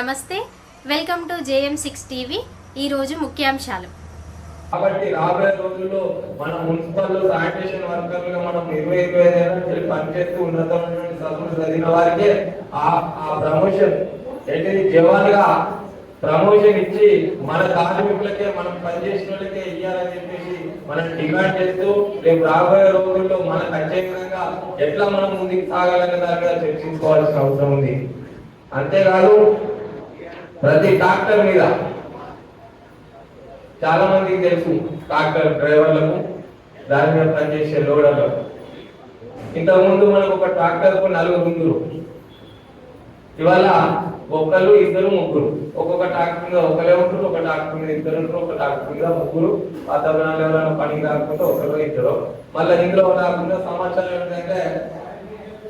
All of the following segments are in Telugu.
నమస్తే welcome to JM six TV. ఈరోజు ముఖ్యాంశాలు. కాబట్టి రాబోయే రోజుల్లో మన మున్సిపల్ శానిటేషన్ వర్కర్లుగా మనం ఇరవై ఇరవై ఐదు ఏళ్ళ పనిచేస్తూ ఉన్నతమైనటువంటి చదువులు చదివిన వారికి ఆ ఆ ప్రమోషన్ ఏంటిది జవాన్గా ప్రమోషన్ ఇచ్చి మన కార్మికులకే మనం పనిచేసిన వాళ్ళకే ఇవ్వాలని చెప్పేసి మనం డిమాండ్ చేస్తూ రేపు రాబోయే రోజుల్లో మన వచ్చే ఎట్లా మనం ముందుకు సాగాలనే దాని మీద చర్చించుకోవాల్సిన అవసరం ఉంది. అంతేకాదు ప్రతి డాక్టర్ మీద చాలా మందికి తెలుసు ట్రాక్టర్ డ్రైవర్లకు దాని మీద పనిచేసే లోడర్లకు. ఇంతకుముందు మనకు ఒక ట్రాక్టర్కు నలుగురు ముందురు ఇవాళ ఒకళ్ళు ఇద్దరు ముగ్గురు. ఒక్కొక్క ట్రాక్టర్ మీద ఒకరే ఉంటారు ఒక ట్రాక్టర్ మీద ఇద్దరు ఉంటారు ఒక ట్రాక్టర్ మీద ముగ్గురు. వాతావరణాలు ఎవరైనా పనికి రాకపోతే ఒకరు ఇద్దరు. మళ్ళీ ఇందులో రాకుండా సమాచారం ఏంటంటే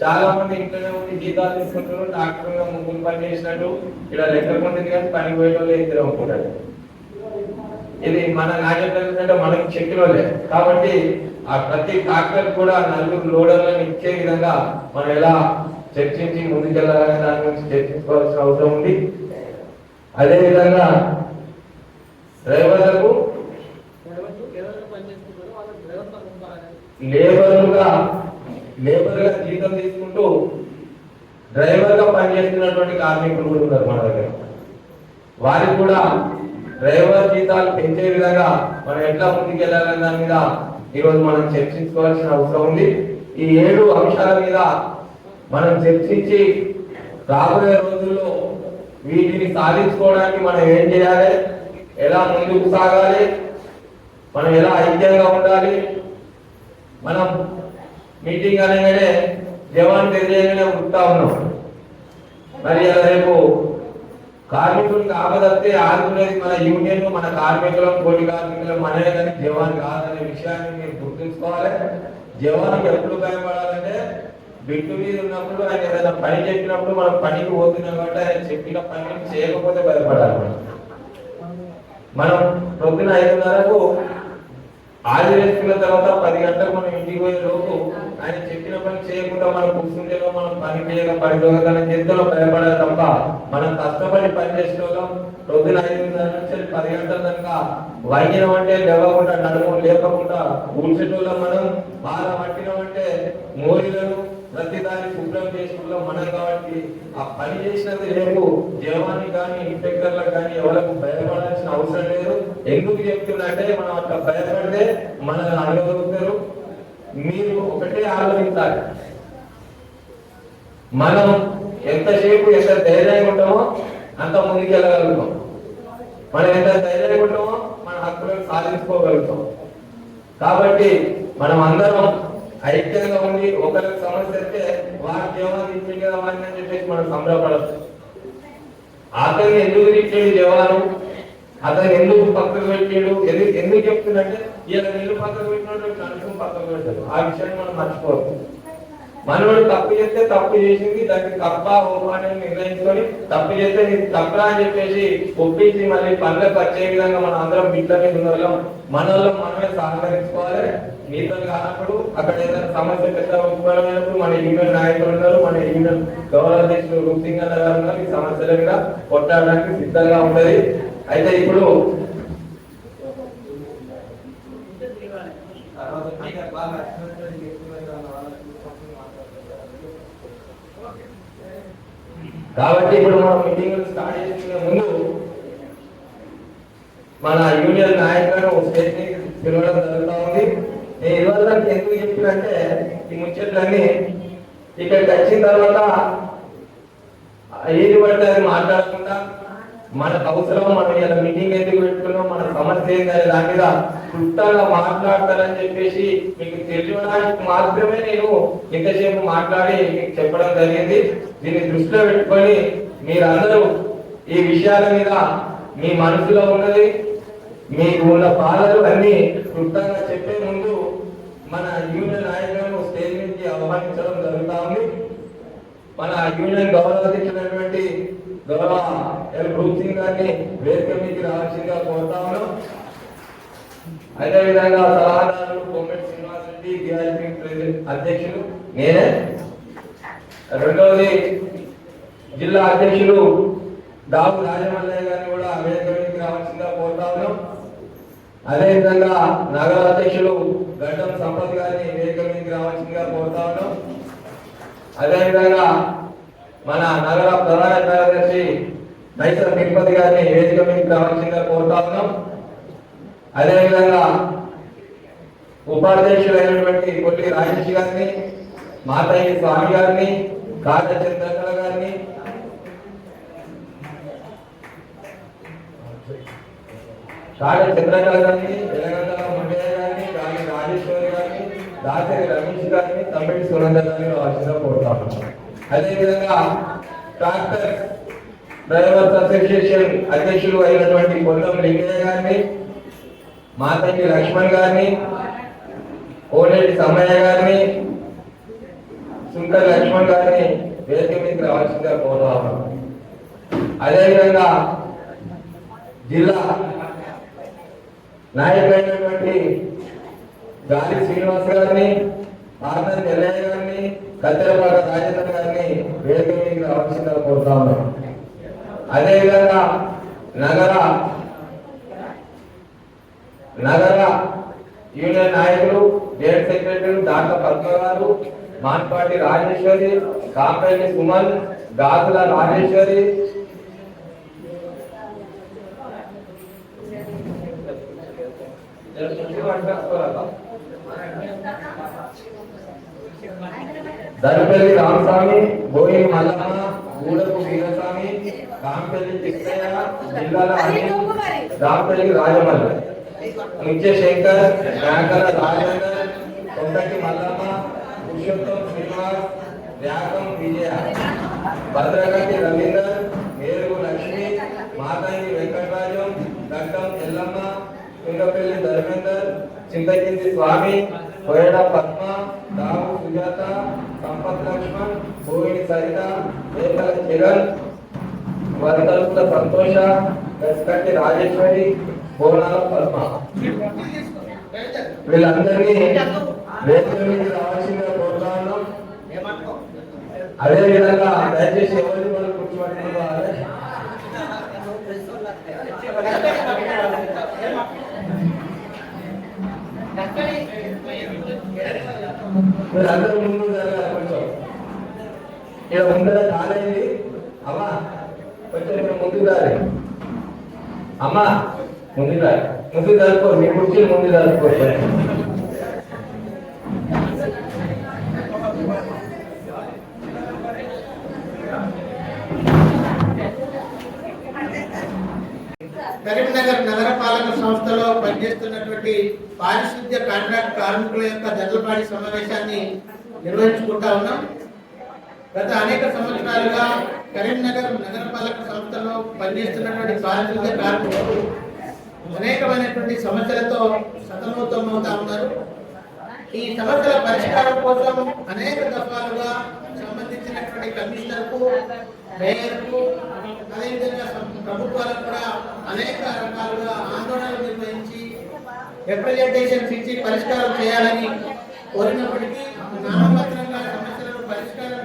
చాలా మంది ఇంట్లోనే ఉండి జీతాలు తీసుకుంటారు మీద ముగ్గురు పని చేసినట్టు ఇక్కడ లెక్కలు ఉంటుంది కానీ పనికి పోయే వాళ్ళు ఇద్దరు అనుకుంటారు ఇది మన ఏంటంటే మనకి వాళ్ళే. కాబట్టి ఆ ప్రతి ట్రాక్టర్ కూడా నలుగురు లోడర్లను ఇచ్చే విధంగా మనం ఎలా చర్చించి ముందుకెళ్ళాలనే దాని గురించి చర్చించుకోవాల్సిన అవసరం ఉంది. అదే విధంగా డ్రైవర్లకు లేబర్లుగా లేబర్గా జీతం తీసుకుంటూ డ్రైవర్గా పనిచేస్తున్నటువంటి కార్మికులు కూడా ఉన్నారు మన దగ్గర. వారికి కూడా డ్రైవర్ జీతాలు పెంచే విధంగా మనం ఎట్లా ముందుకెళ్ళాలనే దాని మీద ఈరోజు మనం చర్చించుకోవాల్సిన అవసరం ఉంది. ఈ ఏడు అంశాల మీద మనం చర్చించి రాబోయే రోజుల్లో వీటిని సాధించుకోవడానికి మనం ఏం చేయాలి? ఎలా ముందుకు సాగాలి? మనం ఎలా ఐక్యంగా ఉండాలి? మనం మీటింగ్ అనగానే జవాన్ తెలియగానే ఉంటా ఉన్నాం. మరి రేపు కార్మికులకు ఆపదత్తే ఆదుకునేది మన యూనియన్ మన కార్మికులం కోటి కార్మికులం మనమే కానీ జవాన్ కాదనే విషయాన్ని మీరు గుర్తుంచుకోవాలి. జవాన్కి ఎప్పుడు భయపడాలంటే బిడ్డు మీద ఉన్నప్పుడు ఆయన ఏదైనా పని చెప్పినప్పుడు మనం పనికి పోతున్నాం కాబట్టి ఆయన చెప్పిన పని చేయకపోతే భయపడాలి మనం. పొద్దున ఐదున్నరకు ఆదివేసుకున్న తర్వాత పది గంటలకు మనం ఇంటికి పోయే లోపు ఆయన చెప్పిన పని చేయకుండా మనం కూర్చుంటేనో మనం పని చేయక పని దొంగతనం భయపడాలి తప్ప మనం కష్టపడి పని చేసిన రోజున ఐదు నుంచి పది గంటల దాకా వైద్యం అంటే లేవకుండా నడుము లేకుండా కూర్చుంటే మనం. బాగా పట్టినం అంటే మోరీలను ప్రతి దాన్ని శుభ్రం చేసుకుంటాం మనం కాబట్టి ఆ పని చేసినది రేపు జవాన్ని కానీ ఇన్ఫెక్టర్లకు కానీ ఎవరికి భయపడాల్సిన అవసరం లేదు. ఎందుకు చెప్తున్నా అంటే మనం అట్లా భయపడితే మనల్ని అడగగలుగుతారు. మీరు ఒకటే ఆలోచించాలి మనం ఎంతసేపు ఎంత ధైర్యంగా ఉంటామో అంత ముందుకు వెళ్ళగలుగుతాం. మనం ఎంత ధైర్యంగా ఉంటామో మన హక్కులను సాధించుకోగలుగుతాం. కాబట్టి మనం అందరం ఐక్యంగా ఉండి ఒకరికి సమస్య వస్తే వారికి ఏమైనా ఇచ్చింది కదా వారిని అని చెప్పేసి మనం సంబరపడచ్చు అతన్ని ఎందుకు తిట్టాడు జవాను అతను ఎందుకు పక్కకు పెట్టాడు. ఎందుకు ఎందుకు చెప్తుందంటే ఇలా నీళ్ళు పక్కకు పెట్టినట్టు కనుక పక్కకు పెట్టాడు. ఆ విషయాన్ని మనం మర్చిపోవద్దు. మనవాడు తప్పు చేస్తే తప్పు చేసింది దానికి తప్ప ఓపాన్ని నిర్ణయించుకొని తప్పు చేస్తే నీకు తప్ప అని చెప్పేసి ఒప్పించి మళ్ళీ పనులకు వచ్చే విధంగా మనం అందరం బిడ్డ మీద ఉన్న వాళ్ళం. మన వాళ్ళం మనమే సహకరించుకోవాలి. మీతో కానప్పుడు అక్కడ ఏదైనా సమస్య పెద్ద ఉపయోగమైనప్పుడు మన యూనియన్ నాయకులు ఉన్నారు మన యూనియన్ గౌరవ అధ్యక్షులు రూప్ సింగ్ అన్న గారు ఉన్నారు. ఈ సమస్యల మీద కొట్టడానికి సిద్ధంగా ఉంటది అయితే ఇప్పుడు కాబట్టి ఇప్పుడు మనం మీటింగ్ స్టార్ట్ చేసుకునే ముందు మన యూనియన్ నాయకులను స్టేట్ పిలవడం జరుగుతూ ఉంది. నేను ఇవాళ ఎందుకు చెప్పినంటే ఈ ముచ్చట్లన్నీ ఇక్కడికి వచ్చిన తర్వాత ఏది పడితే అది మాట్లాడకుండా మనకు అవసరం మనం ఇలా మీటింగ్ ఎందుకు పెట్టుకున్నాం మన సమస్య ఏంటనే దాని మీద క్లుప్తంగా మాట్లాడతారని చెప్పేసి మీకు తెలియడానికి మాత్రమే నేను ఇంతసేపు మాట్లాడి మీకు చెప్పడం జరిగింది. దీన్ని దృష్టిలో పెట్టుకొని మీరందరూ ఈ విషయాల మీద మీ మనసులో ఉన్నది మీకు ఉన్న బాధలు అన్ని క్లుప్తంగా చెప్పే ముందు మన యూనియన్ నాయకులను స్టేజ్ నుంచి అవమానించడం జరుగుతా ఉంది. మన యూనియన్ గౌరవించినటువంటి గౌరవ ఎల్ రూప్ సింగ్ గారిని వేదిక మీదకి రావాల్సిందిగా కోరుతా ఉన్నాం. అదేవిధంగా సలహాదారులు కొమ్మెటి శ్రీనివాస్ రెడ్డి అధ్యక్షులు నేనే. రెండవది జిల్లా అధ్యక్షులు దావు రాజమల్లయ్య గారిని కూడా వేదిక మీదకి రావాల్సిందిగా కోరుతా ఉన్నాం. అదేవిధంగా నగర అధ్యక్షులు గడ్డం సంపత్ గారిని వేదిక మీదకి రావాల్సిందిగా కోరుతా ఉన్నాం. అదేవిధంగా మన నగర ప్రధాన కార్యదర్శి దైసర తిరుపతి గారిని వేదిక మీదకి రావాల్సిందిగా కోరుతా ఉన్నాం. అదేవిధంగా ఉపాధ్యక్షులైనటువంటి కొట్టి రాజేష్ గారిని మాతయ్య స్వామి గారిని కాట చంద్రకళ గారిని కాట చంద్రకళ గారిని తెలంగాణ మండయ్య గారిని గాలి రాజేశ్వరి గారిని దాసరి రమేష్ గారిని తమిళ సునంద గారిని రావాల్సిందిగా ఉన్నాం. అదేవిధంగా ట్రాక్టర్ డ్రైవర్స్ అసోసియేషన్ అధ్యక్షులు అయినటువంటి పొల్లం లింగయ్య గారిని మాతంగి లక్ష్మణ్ గారిని కోనేటి సమ్మయ్య గారిని సుంకర్ లక్ష్మణ్ గారిని వేదిక మీద రావాల్సిందిగా కోరుతాము అదేవిధంగా జిల్లా నాయకులైనటువంటి గాలి శ్రీనివాస్ గారిని ఆనంద్ ఎల్లయ్య గారిని కత్తెరపాక రాజేంద్ర గారిని వేదిక మీదకి రావాల్సిందిగా కోరుతా ఉన్నాం. అదేవిధంగా నగర నగర యూనియన్ నాయకులు జేడ్ సెక్రటరీ డాక్టర్ పద్మ గారు మాన్పాటి రాజేశ్వరి కాంపల్లి సుమన్ గాతుల రాజేశ్వరి. దరిపల్లి రామస్వామి బోయి మల్లమ్మ గూడపు వీరస్వామి కాంపల్లి తిక్కయ్య జిల్లాల అనిల్ రామపల్లి రాజమల్ల. నిత్య శంకర్ మేకల రాజేందర్ కొండటి మల్లమ్మ పురుషోత్తం శ్రీనివాస్ వ్యాగం విజయ. భద్రగతి రవీందర్ మేరుగు లక్ష్మి మాతంగి వెంకటరాజం గడ్డం ఎల్లమ్మ తుంగపల్లి ధర్మేందర్ చింతకింది స్వామి కోయడ పద్మ సుజాత సంపత్ లక్ష్మణ్ భూమిని సరిత ఏకల కిరణ్ వరదలుపుల సంతోష గస్కట్టి రాజేశ్వరి బోనాల పద్మ వీళ్ళందరినీ వేదిక మీద రావాల్సిందిగా కోరుతా ఉన్నాం అదే విధంగా దయచేసి ఎవరిని వాళ్ళు కూర్చోబెట్టుకోవాలి? మీరందరూ ముందు జరగాలి కొంచెం. ఇక్కడ ముందర కాలేజీ అమ్మా కొంచెం ఇక్కడ ముందు దారి అమ్మా ముందు దారి ముందు జరుపుకో మీ కుర్చీలు ముందు జరుపుకో కరీంనగర్ నగరపాలక సంస్థలో పనిచేస్తున్నటువంటి పారిశుద్ధ్య కాంట్రాక్ట్ కార్మికుల యొక్క జల్లపాడి సమావేశాన్ని నిర్వహించుకుంటా ఉన్నాం. గత అనేక సంవత్సరాలుగా కరీంనగర్ నగరపాలక సంస్థలో పనిచేస్తున్నటువంటి పారిశుద్ధ్య కార్మికులు అనేకమైనటువంటి సమస్యలతో సతమతమవుతా ఉన్నారు. ఈ సమస్యల పరిష్కారం కోసం అనేక దఫాలుగా సంబంధించినటువంటి కమిషనర్కు మేయర్కు అదేవిధంగా ప్రభుత్వాలకు కూడా అనేక రకాలుగా ఆందోళనలు నిర్వహించి రిప్రజెంటేషన్స్ ఇచ్చి పరిష్కారం చేయాలని కోరినప్పటికీ నామమాత్రంగా సమస్యలను పరిష్కారం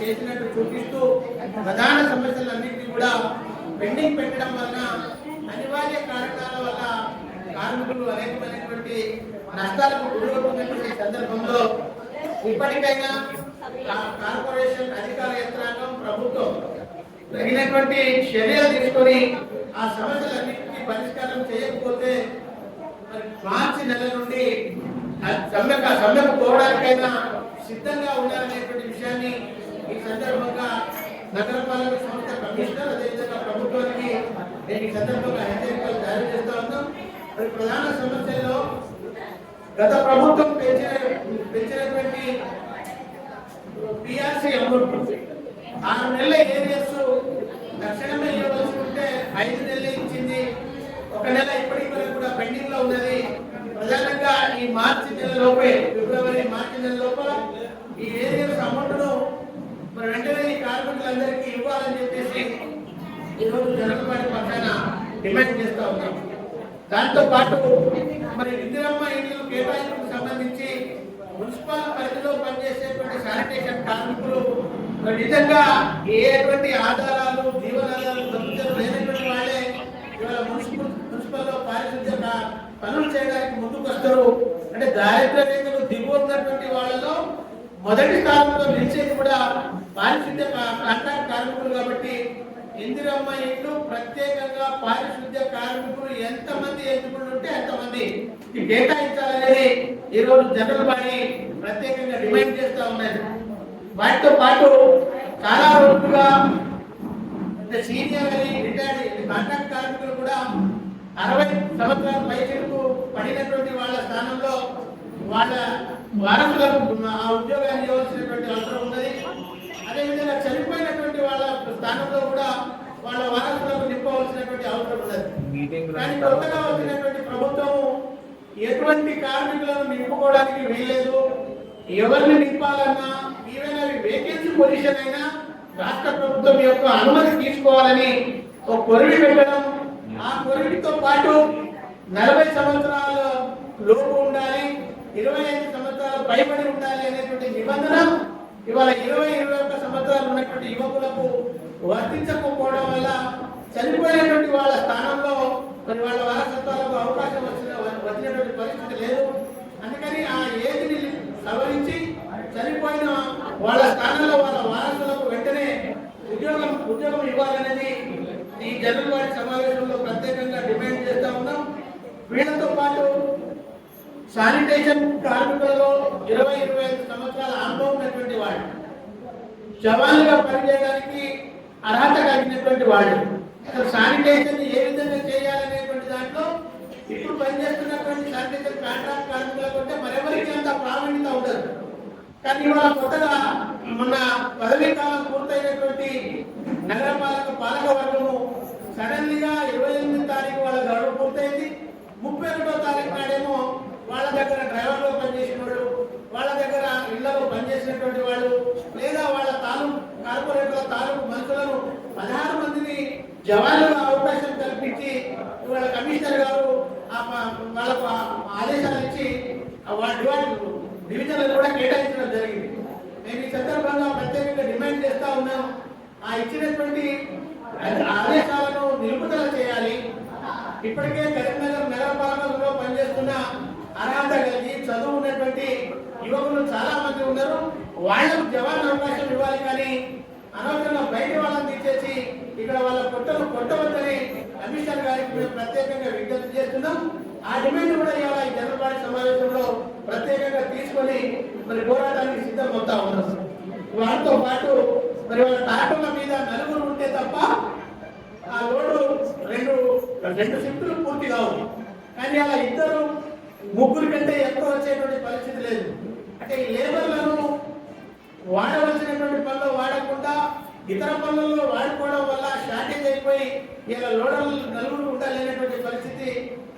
చేసినట్టు చూపిస్తూ ప్రధాన సమస్యలన్నింటినీ కూడా పెండింగ్ పెట్టడం వలన అనివార్య కారణాల వల్ల కార్మికులు అనేకమైనటువంటి నష్టాలకు గురవుతున్నటువంటి సందర్భంలో ఇప్పటికైనా కార్పొరేషన్ అధికార యంత్రాంగం ప్రభుత్వం తగినటువంటి చర్యలు తీసుకొని ఆ సమస్యలన్నింటినీ పరిష్కారం చేయకపోతే మరి మార్చి నెల నుండి ఆ సమ్మెక సమ్మెకు పోవడానికైనా సిద్ధంగా ఉండాలనేటువంటి విషయాన్ని ఈ సందర్భంగా నగరపాలక సంస్థ కమిషనర్ అదేవిధంగా ప్రభుత్వానికి నేను ఈ సందర్భంగా హెచ్చరికలు జారీ చేస్తా ఉన్నాం. మరి ప్రధాన సమస్యల్లో గత ప్రభుత్వం పెంచిన పెంచినటువంటి పిఆర్సీ అమౌంట్ ఆరు నెలల ఏరియాస్ తక్షణమే ఇవ్వవలసి ఐదు నెలలు ఇచ్చింది. ఒక నెల ఇప్పటికి వరకు కూడా పెండింగ్లో ఉన్నది. ప్రధానంగా ఈ మార్చి నెల లోపే ఫిబ్రవరి మార్చి నెల లోపల ఈ ఏరియస్ అమౌంట్ మరి వెంటనే ఈ కార్మికులందరికీ ఇవ్వాలని చెప్పేసి ఈరోజు జనరల్ పక్కన డిమాండ్ చేస్తా ఉన్నాం. దాంతో పాటు మరి ఇందిరమ్మ ఇల్లు కేటాయింపుకు సంబంధించి మున్సిపల్ పరిధిలో పనిచేసేటువంటి శానిటేషన్ కార్మికులు మరి నిజంగా ఏటువంటి ఆధారాలు జీవనాధారాలు పనులు చేయడానికి ముందుకు వస్తారు అంటే దారిద్ర రేఖలు దిగువ ఉన్నటువంటి వాళ్ళలో మొదటి కాలంలో నిలిచేది కూడా పారిశుద్ధ్య ప్రాంతానికి కార్మికులు కాబట్టి ఇందిరమ్మ ఇంట్లో ప్రత్యేకంగా పారిశుద్ధ్య కార్మికులు ఎంతమంది ఎంచుకుని ఉంటే అంతమంది కేటాయించాలనేది ఈరోజు జనరల్ బాడీ ప్రత్యేకంగా డిమాండ్ చేస్తూ ఉన్నారు. వాటితో పాటు చాలా వరకుగా సీనియర్ అని రిటైర్డ్ కాంట్రాక్ట్ కార్మికులు కూడా అరవై సంవత్సరాల పైచలకు పడినటువంటి వాళ్ళ స్థానంలో వాళ్ళ వారసులకు ఆ ఉద్యోగాన్ని ఇవ్వాల్సినటువంటి అవసరం ఉన్నది. అదేవిధంగా చనిపోయినటువంటి వాళ్ళ స్థానంలో కూడా వాళ్ళ వారసులకు నింపవలసినటువంటి అవసరం ఉన్నది. కానీ కొత్తగా వచ్చినటువంటి ప్రభుత్వం ఎటువంటి కార్మికులను నింపుకోవడానికి వీల్లేదు. ఎవరిని నింపాలన్నా ఈవెన్ అవి వేకెన్సీ పొజిషన్ అయినా రాష్ట్ర ప్రభుత్వం యొక్క అనుమతి తీసుకోవాలని ఒక కొరివి పెట్టడం ఆ కొరివితో పాటు నలభై సంవత్సరాల లోపు ఉండాలి ఇరవై ఐదు సంవత్సరాలు పైబడి ఉండాలి అనేటువంటి నిబంధన ఇవాళ ఇరవై ఇరవై ఒక్క సంవత్సరాలు ఉన్నటువంటి యువకులకు వర్తించకపోవడం వల్ల చనిపోయినటువంటి వాళ్ళ స్థానంలో మరి వాళ్ళ వారసత్వాలకు అవకాశం వచ్చిన వచ్చినటువంటి పరిస్థితి లేదు. అందుకని ఆ ఏజ్ని సవరించి చనిపోయిన వాళ్ళ స్థానంలో వాళ్ళ వారసులకు వెంటనే ఉద్యోగం ఉద్యోగం ఇవ్వాలనేది ఈ జనరల్ వారి సమావేశంలో ప్రత్యేకంగా డిమాండ్ చేస్తా ఉన్నాం. వీళ్ళతో పాటు శానిటేషన్ కార్మికులలో ఇరవై ఇరవై ఐదు సంవత్సరాల అనుభవం ఉన్నటువంటి వాళ్ళు జవాన్లుగా పనిచేయడానికి అర్హత కలిగినటువంటి వాళ్ళు. అసలు శానిటేషన్ ఏ విధంగా చేయాలనేటువంటి దాంట్లో ఇప్పుడు పనిచేస్తున్నటువంటి శానిటేషన్ కాంట్రాక్ట్ కార్మికులకు అంటే మరెవరికి అంత ప్రావీణ్యత ఉండదు. కానీ ఇవాళ కొత్తగా మొన్న పదవీ కాలం పూర్తయినటువంటి నగరపాలక పాలక వర్గము సడన్లీగా ఇరవై ఎనిమిది తారీఖు వాళ్ళ గడువు పూర్తయింది. ముప్పై ఒకటో తారీఖు నాడేమో వాళ్ళ దగ్గర డ్రైవర్లో పనిచేసిన వాళ్ళు వాళ్ళ దగ్గర ఇళ్ళలో పనిచేసినటువంటి వాళ్ళు లేదా వాళ్ళ తాలూకు కార్పొరేట్ల తాలూకు మంత్రులను పదహారు మందిని జవాన్లుగా అవకాశం కల్పించి వాళ్ళ కమిషనర్ గారు ఆ వాళ్ళకు ఆదేశాలు ఇచ్చి వాళ్ళ డివాన్ డివిజన్లు కూడా కేటాయించడం జరిగింది. నేను ఈ సందర్భంగా ప్రత్యేకంగా డిమాండ్ చేస్తా ఉన్నాను ఆ ఇచ్చినటువంటి ఆదేశాలను నిలుపుదల చేయాలి. ఇప్పటికే కరీంనగర్ నగరపాలకలో పనిచేస్తున్న అర్హత కలిగి చదువు ఉన్నటువంటి యువకులు చాలా మంది ఉన్నారు. వాళ్ళకు జవాన్ అవకాశం ఇవ్వాలి కానీ అనవసరంగా బయట వాళ్ళని తీసేసి ఇక్కడ వాళ్ళ పొట్టలు కొట్టవద్దని కమిషనర్ గారికి మేము ప్రత్యేకంగా విజ్ఞప్తి చేస్తున్నాం. ఆ డిమాండ్ కూడా ఇవాళ ఈ జనరల్ సమావేశంలో ప్రత్యేకంగా తీసుకొని మరి పోరాటానికి సిద్ధం అవుతా ఉన్నారు వాటితో పాటు మరి వాళ్ళ టాటోల మీద నలుగురు ఉంటే తప్ప ఆ లోడు రెండు రెండు షిఫ్టులు పూర్తి కావు. కానీ అలా ఇద్దరు ముగ్గురు కంటే ఎక్కువ వచ్చేటువంటి పరిస్థితి లేదు. అంటే ఈ లేబర్లను వాడవలసినటువంటి పనులు వాడకుండా ఇతర పనులలో వాడుకోవడం వల్ల షార్టేజ్ అయిపోయి ఇలా లోడలు నలుగురు ఉండాలనేటువంటి పరిస్థితి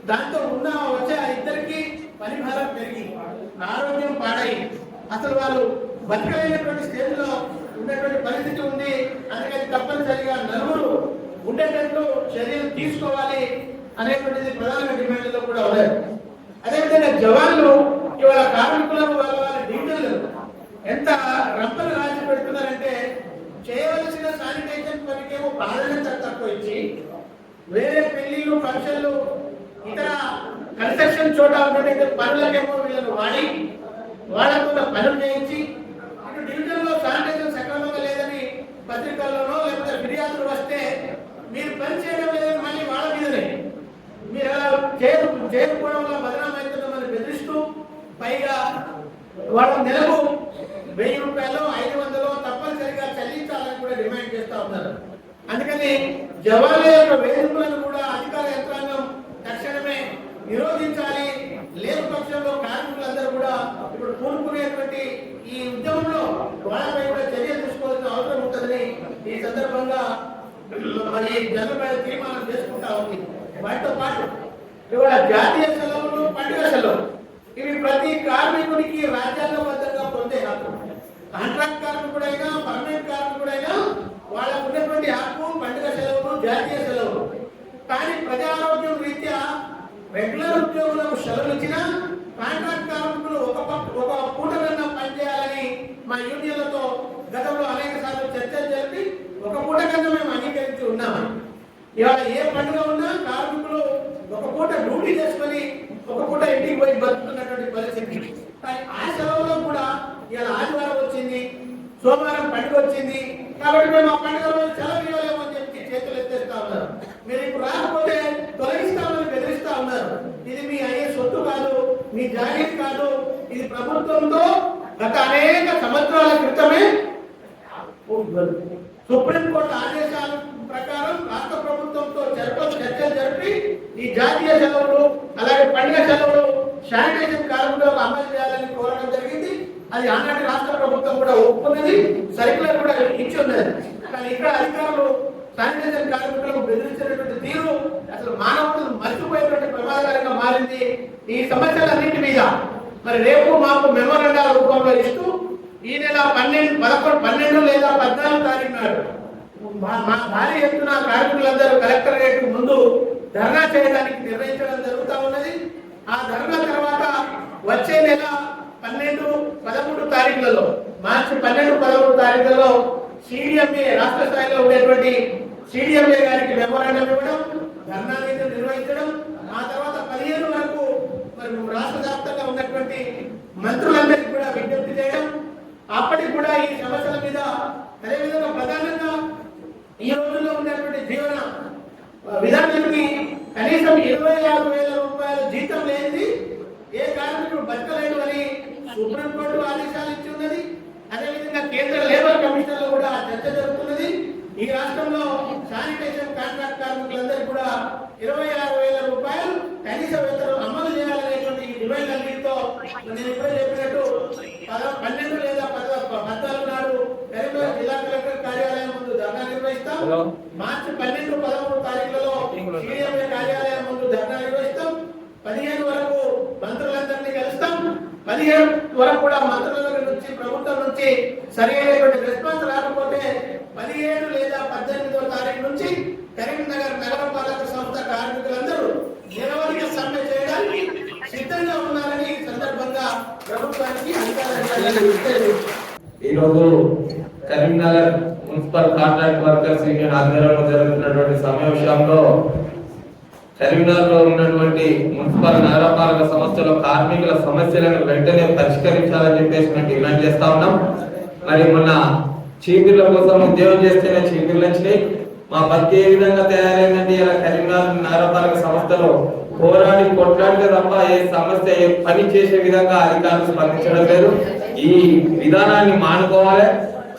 దాంతో ఉన్న వచ్చే ఆ ఇద్దరికి పని భారం పెరిగి ఆరోగ్యం పాడై అసలు వాళ్ళు బతకలేనటువంటి స్టేజ్లో ఉన్నటువంటి పరిస్థితి ఉంది. అందుకని తప్పనిసరిగా నలుగురు ఉండేటట్లు చర్యలు తీసుకోవాలి అనేటువంటిది ప్రధాన డిమాండ్లో కూడా ఉన్నారు అదేవిధంగా జవాన్లు ఇవాళ కార్మికులకు వాళ్ళ వాళ్ళ డ్యూటీలు ఎంత రంపలు రాసి పెడుతున్నారంటే చేయవలసిన శానిటైజేషన్ పనికేమో ప్రాధాన్యత తక్కువ ఇచ్చి వేరే పెళ్ళిళ్ళు ఫంక్షన్లు ఇతర కన్స్ట్రక్షన్ చోట ఉన్నటువంటి పనులకేమో వీళ్ళను వాడి వాళ్ళకు పనులు చేయించి అటు డివిజన్లో శానిటైజర్ సక్రమంగా లేదని పత్రికల్లోనో లేకపోతే ఫిర్యాదులు వస్తే మీరు పని చేయడం లేదని మళ్ళీ వాళ్ళ మీదనే. మీరు అలా చేయరు చేయకపోవడం వల్ల బదనాం అవుతుందని బెదిరిస్తూ పైగా వాళ్ళ నెలకు వెయ్యి రూపాయలు ఐదు వందలు తప్పనిసరిగా చెల్లించాలని కూడా డిమాండ్ చేస్తూ ఉన్నారు. అందుకని జవాన్ల యొక్క వేధింపులను కూడా అధికార యంత్రాంగం తక్షణమే నిరోధించాలి లేని పక్షంలో కార్మికులందరూ కూడా ఇప్పుడు కూరుకునేటువంటి ఈ ఉద్యమంలో వాళ్ళపై కూడా చర్యలు తీసుకోవాల్సిన అవసరం ఉంటుందని ఈ సందర్భంగా మరి జనపేట తీర్మానం చేసుకుంటా ఉంది వాటితో పాటు ఇవాళ జాతీయ సెలవులు పండుగ సెలవులు ఇవి ప్రతి కార్మికుడికి రాజ్యాంగబద్ధంగా పొందే హక్కు. కాంట్రాక్ట్ కార్మికుడైనా పర్మనెంట్ కార్మికుడైనా వాళ్ళకు ఉన్నటువంటి హక్కు పండుగ సెలవులు జాతీయ సెలవులు కానీ ప్రజారోగ్యం రీత్యా రెగ్యులర్ ఉద్యోగులకు సెలవులు ఇచ్చినా కాంట్రాక్ట్ కార్మికులు ఒక ఒక పూటలన్నా పనిచేయాలని మా యూనియన్లతో గతంలో అనేక సార్లు చర్చలు జరిపి ఒక పూట కన్నా మేము అంగీకరించి ఉన్నాము? ఇవాళ ఏ పండుగ ఉన్నా కార్మికులు ఒక పూట డ్యూటీ చేసుకొని ఒక పూట ఇంటికి పోయి బతుకుతున్నటువంటి పరిస్థితి. కానీ ఆ సెలవులో కూడా ఇవాళ ఆదివారం వచ్చింది సోమవారం పండుగ వచ్చింది. కాబట్టి మేము ఆ పండుగ రోజు సెలవు ఇవ్వలేము అని చెప్పి చేతులు ఎత్తేస్తా ఉన్నారు. మీరు ఇప్పుడు రాకపోతే తొలగిస్తామని బెదిరిస్తా ఉన్నారు. ఇది మీ అయ్యే సొత్తు కాదు మీ జాగీర్ కాదు. ఇది ప్రభుత్వంతో గత అనేక సంవత్సరాల క్రితమే. సుప్రీంకోర్టు ఆదేశాల ప్రకారం రాష్ట్ర ప్రభుత్వంతో జరప చర్చలు జరిపి ఈ జాతీయ సెలవులు అలాగే పండుగ సెలవులు శానిటైజేషన్ కార్మికులకు అమలు చేయాలని కోరడం జరిగింది. అది ఆనాటి రాష్ట్ర ప్రభుత్వం కూడా ఒప్పుకున్నది సర్కులర్ కూడా ఇచ్చి ఉన్నది. కానీ ఇక్కడ అధికారులు శానిటైజేషన్ కార్మికులకు బెదిరించినటువంటి తీరు అసలు మానవులను మర్చిపోయేటువంటి ప్రమాదకరంగా మారింది. ఈ సమస్యలన్నింటి మీద మరి రేపు మాకు మెమోరండాల రూపంలో ఇస్తూ పన్నెండు పదకొండు పన్నెండు లేదా పద్నాలుగు తారీఖు నాడు. మా మా భారీ ఎత్తున కార్మికులందరూ కలెక్టరేట్ ముందు ధర్నా చేయడానికి నిర్ణయించడం జరుగుతూ ఉన్నది. ఆ ధర్నా తర్వాత వచ్చే నెల పన్నెండు పదమూడు తారీఖులలో మార్చి పన్నెండు పదమూడు తారీఖులలో సిడిఎంఏ రాష్ట్ర స్థాయిలో ఉండేటువంటి సిడిఎంఏ గారికి మెమోరాండం ఇవ్వడం ధర్నా మీద నిర్వహించడం ఆ తర్వాత పదిహేను వరకు మరి రాష్ట్ర వ్యాప్తంగా ఉన్నటువంటి మంత్రులందరికీ కూడా విజ్ఞప్తి చేయడం అప్పటికి కూడా ఈ సమస్యల మీద అదేవిధంగా ప్రధానంగా ఈ రోజుల్లో ఉన్నటువంటి జీవన విధానానికి కనీసం ఇరవై ఆరు వేల రూపాయల జీతం లేనిది ఏ కార్మికుడు బతకలేడు అని సుప్రీంకోర్టు ఆదేశాలు ఇచ్చి ఉన్నది. అదేవిధంగా కేంద్ర లేబర్ కమిషన్లో కూడా చర్చ జరుగుతున్నది. ఈ రాష్ట్రంలో శానిటేషన్ కాంట్రాక్ట్ కార్మికులందరూ కూడా ఇరవై ఆరు వేల రూపాయలు కనీస వేతనం అమలు చేయాలనేటువంటి ఈ డిమాండ్ అన్నింటితో నేను ఇప్పుడే చెప్పినట్టు పన్నెండు లేదా పద- పద్నాలుగు నాడు కరీంనగర్ జిల్లా కలెక్టర్ కార్యాలయం ముందు ధర్నా నిర్వహిస్తాం. మార్చి పన్నెండు పదమూడు తారీఖులలో సిడిఎంఏ కార్యాలయం ముందు ధర్నా నిర్వహిస్తాం. పదిహేను వరకు మంత్రులందరినీ కలుస్తాం. పదిహేను వరకు కూడా మంత్రుల నుంచి ప్రభుత్వం నుంచి సరైనటువంటి రెస్పాన్స్ రాకపోతే పదిహేడు లేదా పద్దెనిమిదవ తారీఖు నుంచి కరీంనగర్ నగరపాలక సంస్థ కార్మికులందరూ నిరవధిక సమ్మె చేయడానికి సిద్ధంగా ఉన్నారని ఈ సందర్భంగా ప్రభుత్వానికి ఈరోజు ఈ రోజు Karimnagar municipal contract workers union ఆధ్వర్యంలో జరుగుతున్నటువంటి సమావేశంలో కరీంనగర్లో ఉన్నటువంటి మున్సిపల్ నగరపాలక సంస్థల కార్మికుల సమస్యలను వెంటనే పరిష్కరించాలని చెప్పేసి మేము డిమాండ్ చేస్తా ఉన్నాం. మరి మొన్న చీపిర్ల కోసం ఉద్యోగం చేస్తేనే చీపిర్లు వచ్చినాయి. మా బతికి ఏ విధంగా తయారైందండి ఇలా కరీంనగర్ నగరపాలక సంస్థలో పోరాడి కొట్లాడితే తప్ప ఏ సమస్య ఏ పని చేసే విధంగా అధికారులు స్పందించడం లేదు. ఈ విధానాన్ని మానుకోవాలి.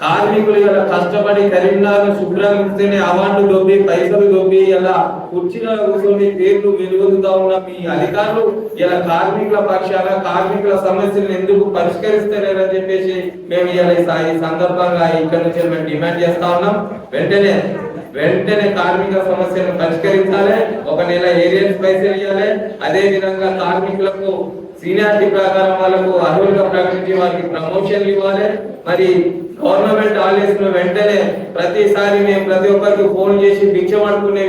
కార్మికులు ఇలా కష్టపడి కరీంనగర్ శుభ్రం ఇస్తేనే అవార్డు దొబ్బి పైసలు దొబ్బి ఇలా కుర్చీలో కూర్చొని పేర్లు వెలువెలుతా ఉన్న మీ అధికారులు ఇలా కార్మికుల పక్షాన కార్మికుల సమస్యలను ఎందుకు పరిష్కరిస్తలేరని చెప్పేసి మేము ఇలా ఈ ఈ సందర్భంగా ఇక్కడ నుంచి మేము డిమాండ్ చేస్తా ఉన్నాం. వెంటనే వెంటనే కార్మిక సమస్యను పరిష్కరించాలి. ఒక నెల ఏరియన్స్ పైసలు ఇవ్వాలి అదే విధంగా కార్మికులకు సీనియారిటీ ప్రకారం వాళ్ళకు అర్హులుగా ప్రకటించి వారికి ప్రమోషన్లు ఇవ్వాలి. మరి గవర్నమెంట్ హాలిడేస్లో వెంటనే ప్రతిసారి మేము ప్రతి ఒక్కరికి ఫోన్ చేసి భిక్షం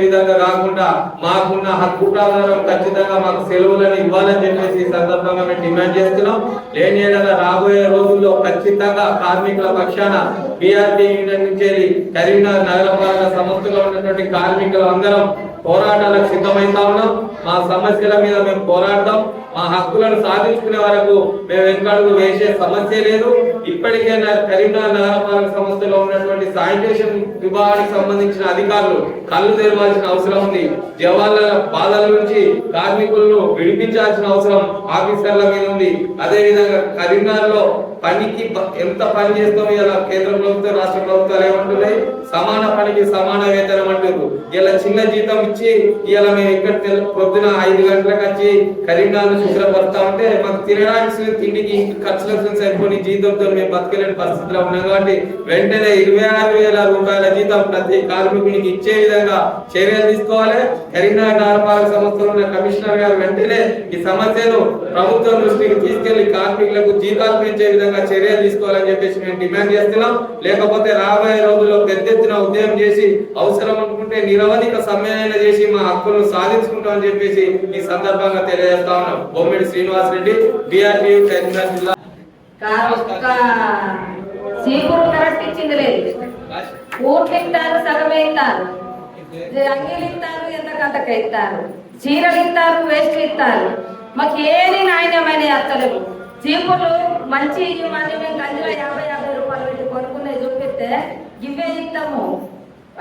విధంగా కాకుండా మాకున్న హక్కు ప్రకారం ఖచ్చితంగా మాకు సెలవులను ఇవ్వాలని చెప్పేసి సందర్భంగా మేము డిమాండ్ చేస్తున్నాం. లేని ఏడల రాబోయే రోజుల్లో ఖచ్చితంగా కార్మికుల పక్షాన బీఆర్టీ యూనియన్ నుంచి కరీంనగర్ నగరపాలక సంస్థలో ఉన్నటువంటి కార్మికులు అందరం పోరాటాలకు సిద్ధమవుతా ఉన్నాం. మా సమస్యల మీద మేము పోరాడతాం. మా హక్కులను సాధించుకునే వరకు మేము వెనుకడుగు వేసే సమస్య లేదు. ఇప్పటికే కరీంనగర్ నగరపాలక సంస్థలో ఉన్నటువంటి శానిటేషన్ విభాగానికి సంబంధించిన అధికారులు కళ్ళు తెరవాల్సిన అవసరం ఉంది. జవాన్ల బాధల నుంచి కార్మికులను విడిపించాల్సిన అవసరం ఆఫీసర్ల మీద ఉంది. అదేవిధంగా కరీంనగర్లో పనికి ఎంత పని చేస్తాం ఇలా కేంద్ర ప్రభుత్వం రాష్ట్ర ప్రభుత్వాలు ఏమంటున్నాయి? సమాన పనికి సమాన వేతనం అంటారు ఇలా చిన్న జీతం ఇచ్చి ఇలా మేము ఇక్కడ పొద్దున ఐదు గంటలకు వచ్చి కరీంనగర్ శుభ్రపడతా ఉంటే మాకు తినడానికి తిండికి ఖర్చులకు సరిపోని జీతంతో మేము బతకలేని పరిస్థితిలో ఉన్నాం కాబట్టి వెంటనే ఇరవై ఆరు వేల రూపాయల జీతం ప్రతి కార్మికునికి ఇచ్చే విధంగా చర్యలు తీసుకోవాలి. కరీంనగర్ నగరపాలక సంస్థలో ఉన్న కమిషనర్ గారు వెంటనే ఈ సమస్యను ప్రభుత్వం దృష్టికి తీసుకెళ్ళి కార్మికులకు జీతాలు పెంచే విధంగా చర్యలు తీసుకోవాలని చెప్పేసి మేము డిమాండ్ చేస్తున్నాం. లేకపోతే రాబోయే రోజుల్లో పెద్ద ఎత్తున ఉద్యమం చేసి అవసరం అనుకుంటే నిరవధిక సమ్మెలైన చేసి మా హక్కులను సాధించుకుంటామని చెప్పేసి ఈ సందర్భంగా తెలియజేస్తా ఉన్నాం. బొమ్మిడి శ్రీనివాస్ రెడ్డి బీఆర్టీ కరీంనగర్ జిల్లా. చీపురు కరెక్ట్ ఇచ్చింది లేదు. ఇస్తారు సగమే ఇస్తారు అంగీలు ఇస్తారు ఎంతకంతక ఇస్తారు చీరలు ఇస్తారు వేస్ట్లు ఇస్తారు మాకు ఏది నాణ్యమైన అత్తలేవు. చీపుర్లు మంచి ఇవ్వమని మేము గంజలో యాభై యాభై రూపాయలు పెట్టి కొనుక్కునే చూపిస్తే ఇవే ఇస్తాము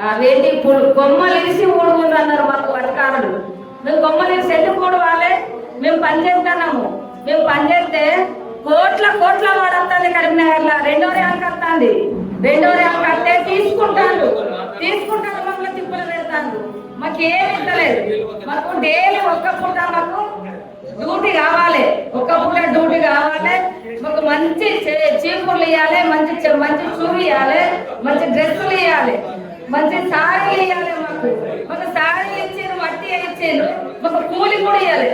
అవేంటి కొమ్మలు ఇరిసి ఊడుగుండు అన్నారు మాకు పథకాలు మేము కొమ్మలు ఇరిసి ఎందుకు ఊడవాలి? మేము పని చేస్తున్నాము మేము పని చేస్తే కోట్ల కోట్ల వాడతాంది కరీంనగర్లో. రెండో ర్యాంక్ వస్తుంది రెండో ర్యాంక్ వస్తే తీసుకుంటాను తీసుకుంటాను మమ్మల్ని తిప్పులు పెడతాను మాకు ఏమి ఇస్తలేదు మాకు డైలీ ఒక్క పూట మాకు డ్యూటీ కావాలి. ఒకప్పుడు పూట డ్యూటీ కావాలి. మాకు మంచి చీపుర్లు ఇవ్వాలి మంచి మంచి షూ ఇవ్వాలి మంచి డ్రెస్సులు ఇవ్వాలి మంచి సారీలు ఇవ్వాలి మాకు. మాకు సారీలు ఇచ్చారు మట్టి ఇచ్చారు. మాకు కూలి కూడా ఇవ్వాలి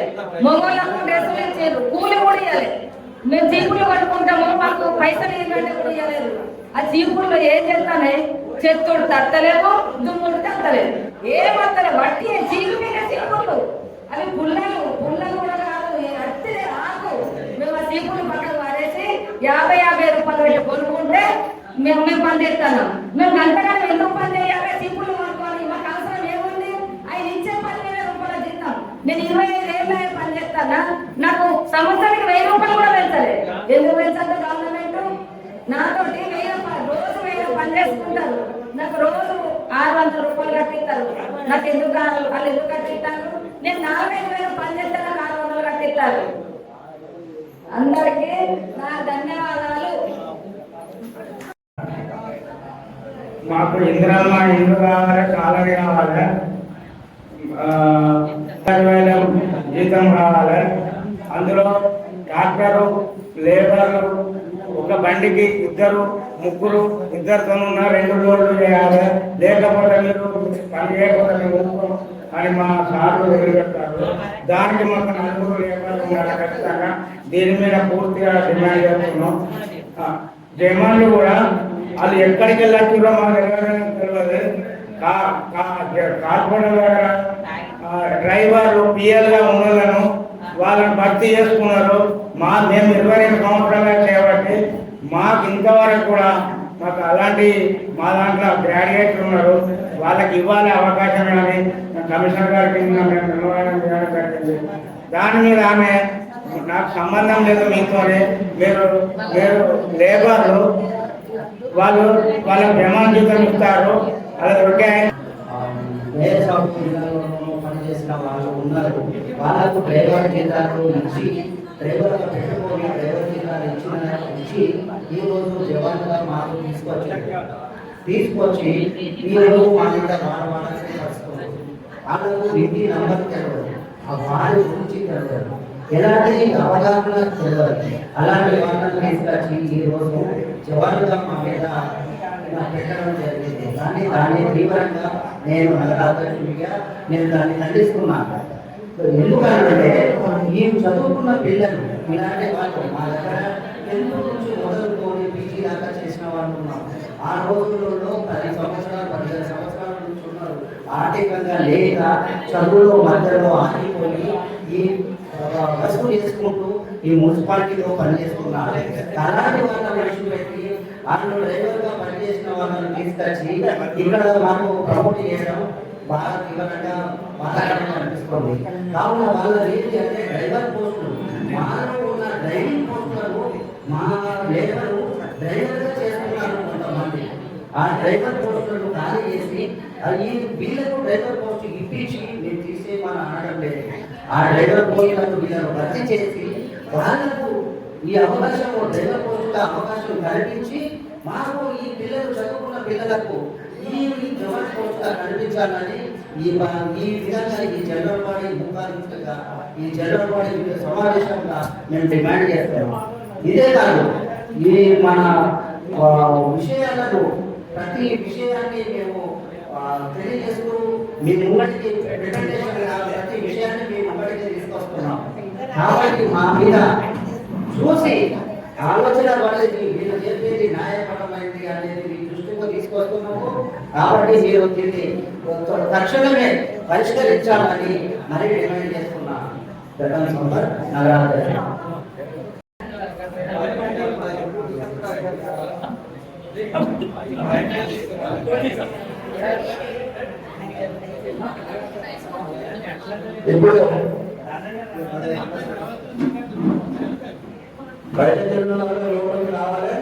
మొగోళ్ళకు డ్రెస్సులు ఇచ్చారు కూలి కూడా ఇవ్వాలి మేము చీపుర్లు కట్టుకుంటాము మాకు పైసలు ఏంటంటే కూడా ఇవ్వలేదు ఆ చీపుర్లు ఏం చేస్తానే? చెత్తోడు తత్తలేము దుమ్ముడు తత్తలేదు ఏం వస్తలేదు వట్టి చీపు మీద చీపుర్లు. అవి పుల్లలు పుల్లలు కూడా కాదు ఏ ఆకు. మేము ఆ చీపుర్లు పక్కన పారేసి యాభై యాభై రూపాయలు పెట్టి కొనుక్కుంటే మేము మేము పని చేస్తాను మేము గంటగానే ఎందుకు పని చేయాలి చీపుర్లు కొనుక్కోవాలి. మాకు అవసరం ఏముంది? ఆయన ఇచ్చే పదివేల రూపాయలు చేస్తాం నేను ఇరవై ఐదు ఏళ్ళ పని చేస్తానా? నాకు సంవత్సరానికి వెయ్యి రూపాయలు కూడా పెంచలే. ఎందుకు పెంచద్దు గవర్నమెంట్ నాతోటి వెయ్యి రూపాయలు రోజు వెయ్యి పని చేసుకుంటారు. నాకు రోజు ఆరు వందల రూపాయలు కట్టిస్తారు. నాకు ఎందుకు వాళ్ళు ఎందుకు కట్టిస్తారు? నేను నాలుగైదు వేలు పని చేస్తే నాకు ఆరు వందలు కట్టిస్తారు అందరికీ నా ధన్యవాదాలు. మాకు ఇంద్రమ్మ ఇల్లు కావాలి కాలనీ కావాలి వేల జీతం కావాలి అందులో డాక్టరు లేబరు ఒక బండికి ఇద్దరు ముగ్గురు ఇద్దరితో ఉన్న రెండు లోడ్లు చేయాలి. లేకపోతే మీరు పని చేయకపోతే మీరు అని మా సార్లు వదిలిపెట్టారు దానికి మాకు నలుగురు లేబర్లు ఉండాలి ఖచ్చితంగా. దీని మీద పూర్తిగా డిమాండ్ చేస్తున్నాం. డిమాండ్ కూడా వాళ్ళు ఎక్కడికి వెళ్ళారో మాకు ఎవరైనా తెలియదు. కా- కా- కార్పొరేటర్ దగ్గర డ్రైవర్లు పిఎల్గా ఉన్నలను వాళ్ళని భర్తీ చేసుకున్నారు. మా మేము ఇరవై రెండు సంవత్సరాలుగా చేయబట్టి మాకు ఇంతవరకు కూడా మాకు అలాంటి మా దాంట్లో గ్రాడ్యుయేట్లు ఉన్నారు. వాళ్ళకి ఇవ్వాలి అవకాశం కానీ కమిషనర్ గారికి నిన్న మేము జరిగింది దాని మీద ఆమె నాకు సంబంధం లేదు మీతోనే మీరు మీరు లేబర్లు వాళ్ళు వాళ్ళ ప్రమాణితం ఇస్తారు అలా దొరికే పనిచేసిన వాళ్ళు ఉన్నారు వాళ్ళకు డ్రైవర్ జీతాలు ఇచ్చి డ్రైవర్ పెట్టుకొని డ్రైవర్ జీతాలు ఇచ్చిన ఇచ్చి ఈ రోజు జవాన్గా మాకు తీసుకొచ్చారు తీసుకొచ్చి మీరు మా మీద రావడానికి వాళ్ళకు ఇంటి నంబర్ తెలియదు ఆ వాడి గురించి తెలియదు ఎలాంటి అవగాహన తెలియదు అలాంటి వాళ్ళని తీసుకొచ్చి ఈ రోజు మా మీద పెట్టడం జరిగింది. కానీ దాన్ని తీవ్రంగా నేను నగరాధ్యక్షుడిగా నేను దాన్ని ఖండిస్తున్నాను. ఎందుకంటే ఈ చదువుకున్న పిల్లలు ఇలాంటి వాళ్ళు మా దగ్గర టెన్త్ నుంచి మొదలుకొని పీజీ దాకా చేసిన వాళ్ళు ఉన్నారు? ఆ రోజులలో పది సంవత్సరాలు పదిహేను సంవత్సరాలు ఆర్థికంగా లేక చదువులో మధ్యలో ఆగిపోయి ఈ వసూలు చేసుకుంటూ ఈ మున్సిపాలిటీలో పనిచేస్తున్నారు. అలాంటి వాళ్ళ మనుషులు పెట్టి వాళ్ళు డ్రైవర్గా పనిచేసిన వాళ్ళని తీసుకొచ్చి ఇక్కడ మాకు ప్రమోట్ చేయడం బాగా తీవ్రంగా మాట్లాడడం అనిపిస్తుంది. కావున వాళ్ళ ఏంటి అంటే డ్రైవర్ పోస్టులు. మాలో ఉన్న డ్రైవింగ్ పోస్టులను మా లేబర్ డ్రైవర్గా ఆ డ్రైవర్ పోస్టులను ఖాళీ చేసి ఈ వీళ్ళకు డ్రైవర్ పోస్ట్ ఇప్పించి మేము తీసేయమని అనడం లేదు. ఆ డ్రైవర్ పోస్టులను వీళ్ళను భర్తీ చేసి వాళ్ళకు ఈ అవకాశం డ్రైవర్ పోస్టుల అవకాశం కల్పించి మాకు ఈ పిల్లలు చదువుకున్న పిల్లలకు ఈ జవాన్ పోస్టుల కల్పించాలని ఈ మా- ఈ విధంగా ఈ జనరల్ బాడీ ఈ జనరల్ బాడీ సమావేశంగా మేము డిమాండ్ చేస్తాము ఇదే కాదు ఈ మన విషయాలను ప్రతి విషయాన్ని మేము తెలియజేస్తూ మీ ముంగడికి ప్రతి విషయాన్ని మీ ముంగడికి తీసుకొస్తున్నాం. కాబట్టి మా మీద చూసి ఆలోచన పడేది మీరు చెప్పేది న్యాయపరమైంది అనేది మీ దృష్టికి తీసుకొస్తున్నాము. కాబట్టి మీరు దీన్ని తక్షణమే పరిష్కరించాలని మరీ డిమాండ్ చేస్తున్నాను ప్రధాన ఇప్పుడు బయట జరుగుతున్న లోపలికి రావాలి.